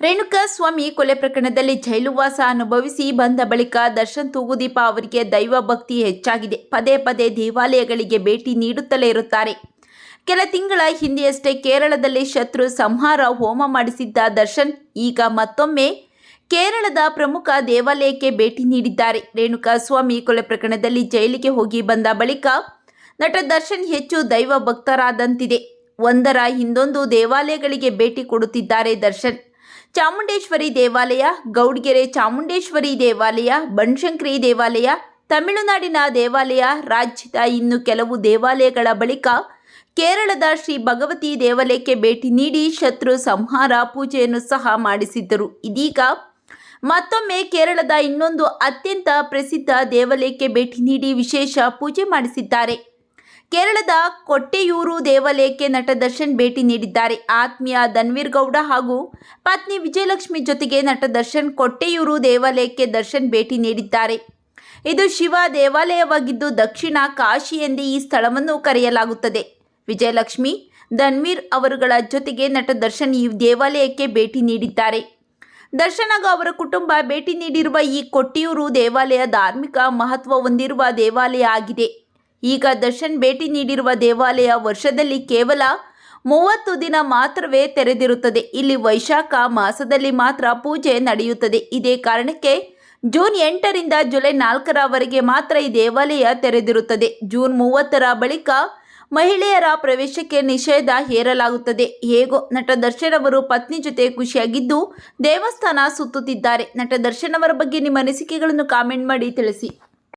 ರೇಣುಕಾ ಸ್ವಾಮಿ ಕೊಲೆ ಪ್ರಕರಣದಲ್ಲಿ ಜೈಲುವಾಸ ಅನುಭವಿಸಿ ಬಂದ ಬಳಿಕ ದರ್ಶನ್ ತೂಗುದೀಪ ಅವರಿಗೆ ದೈವ ಭಕ್ತಿ ಹೆಚ್ಚಾಗಿದೆ. ಪದೇ ಪದೇ ದೇವಾಲಯಗಳಿಗೆ ಭೇಟಿ ನೀಡುತ್ತಲೇ ಇರುತ್ತಾರೆ. ಕೆಲ ತಿಂಗಳ ಹಿಂದೆಯಷ್ಟೇ ಕೇರಳದಲ್ಲಿ ಶತ್ರು ಸಂಹಾರ ಹೋಮ ಮಾಡಿಸಿದ್ದ ದರ್ಶನ್ ಈಗ ಮತ್ತೊಮ್ಮೆ ಕೇರಳದ ಪ್ರಮುಖ ದೇವಾಲಯಕ್ಕೆ ಭೇಟಿ ನೀಡಿದ್ದಾರೆ. ರೇಣುಕಾ ಸ್ವಾಮಿ ಕೊಲೆ ಪ್ರಕರಣದಲ್ಲಿ ಜೈಲಿಗೆ ಹೋಗಿ ಬಂದ ಬಳಿಕ ನಟ ದರ್ಶನ್ ಹೆಚ್ಚು ದೈವ ಭಕ್ತರಾದಂತಿದೆ. ಒಂದರ ಹಿಂದೊಂದು ದೇವಾಲಯಗಳಿಗೆ ಭೇಟಿ ಕೊಡುತ್ತಿದ್ದಾರೆ ದರ್ಶನ್. ಚಾಮುಂಡೇಶ್ವರಿ ದೇವಾಲಯ, ಗೌಡ್ಗೆರೆ ಚಾಮುಂಡೇಶ್ವರಿ ದೇವಾಲಯ, ಬನಶಂಕರಿ ದೇವಾಲಯ, ತಮಿಳುನಾಡಿನ ದೇವಾಲಯ, ರಾಜ್ಯದ ಇನ್ನು ಕೆಲವು ದೇವಾಲಯಗಳ ಬಳಿಕ ಕೇರಳದ ಶ್ರೀ ಭಗವತಿ ದೇವಾಲಯಕ್ಕೆ ಭೇಟಿ ನೀಡಿ ಶತ್ರು ಸಂಹಾರ ಪೂಜೆಯನ್ನು ಸಹ ಮಾಡಿಸಿದ್ದರು. ಇದೀಗ ಮತ್ತೊಮ್ಮೆ ಕೇರಳದ ಇನ್ನೊಂದು ಅತ್ಯಂತ ಪ್ರಸಿದ್ಧ ದೇವಾಲಯಕ್ಕೆ ಭೇಟಿ ನೀಡಿ ವಿಶೇಷ ಪೂಜೆ ಮಾಡಿಸಿದ್ದಾರೆ. ಕೇರಳದ ಕೊಟ್ಟೆಯೂರು ದೇವಾಲಯಕ್ಕೆ ನಟ ದರ್ಶನ್ ಭೇಟಿ ನೀಡಿದ್ದಾರೆ. ಆತ್ಮೀಯ ಧನ್ವೀರ್ ಗೌಡ ಹಾಗೂ ಪತ್ನಿ ವಿಜಯಲಕ್ಷ್ಮಿ ಜೊತೆಗೆ ನಟ ದರ್ಶನ್ ಕೊಟ್ಟೆಯೂರು ದೇವಾಲಯಕ್ಕೆ ದರ್ಶನ್ ಭೇಟಿ ನೀಡಿದ್ದಾರೆ. ಇದು ಶಿವ ದೇವಾಲಯವಾಗಿದ್ದು ದಕ್ಷಿಣ ಕಾಶಿ ಎಂದೇ ಈ ಸ್ಥಳವನ್ನು ಕರೆಯಲಾಗುತ್ತದೆ. ವಿಜಯಲಕ್ಷ್ಮಿ, ಧನ್ವೀರ್ ಅವರುಗಳ ಜೊತೆಗೆ ನಟ ದರ್ಶನ್ ಈ ದೇವಾಲಯಕ್ಕೆ ಭೇಟಿ ನೀಡಿದ್ದಾರೆ. ದರ್ಶನ್ ಅವರ ಕುಟುಂಬ ಭೇಟಿ ನೀಡಿರುವ ಈ ಕೊಟ್ಟಿಯೂರು ದೇವಾಲಯ ಧಾರ್ಮಿಕ ಮಹತ್ವ ಹೊಂದಿರುವ ದೇವಾಲಯ ಆಗಿದೆ. ಈಗ ದರ್ಶನ್ ಭೇಟಿ ನೀಡಿರುವ ದೇವಾಲಯ ವರ್ಷದಲ್ಲಿ ಕೇವಲ ಮೂವತ್ತು ದಿನ ಮಾತ್ರವೇ ತೆರೆದಿರುತ್ತದೆ. ಇಲ್ಲಿ ವೈಶಾಖ ಮಾಸದಲ್ಲಿ ಮಾತ್ರ ಪೂಜೆ ನಡೆಯುತ್ತದೆ. ಇದೇ ಕಾರಣಕ್ಕೆ ಜೂನ್ ಎಂಟರಿಂದ ಜುಲೈ ನಾಲ್ಕರವರೆಗೆ ಮಾತ್ರ ಈ ದೇವಾಲಯ ತೆರೆದಿರುತ್ತದೆ. ಜೂನ್ ಮೂವತ್ತರ ಬಳಿಕ ಮಹಿಳೆಯರ ಪ್ರವೇಶಕ್ಕೆ ನಿಷೇಧ ಹೇರಲಾಗುತ್ತದೆ. ಹೇಗೋ ನಟ ದರ್ಶನ್ ಅವರು ಪತ್ನಿ ಜೊತೆ ಖುಷಿಯಾಗಿದ್ದು ದೇವಸ್ಥಾನ ಸುತ್ತುತ್ತಿದ್ದಾರೆ. ನಟ ದರ್ಶನ್ ಅವರ ಬಗ್ಗೆ ನಿಮ್ಮ ಅನಿಸಿಕೆಗಳನ್ನು ಕಾಮೆಂಟ್ ಮಾಡಿ ತಿಳಿಸಿ.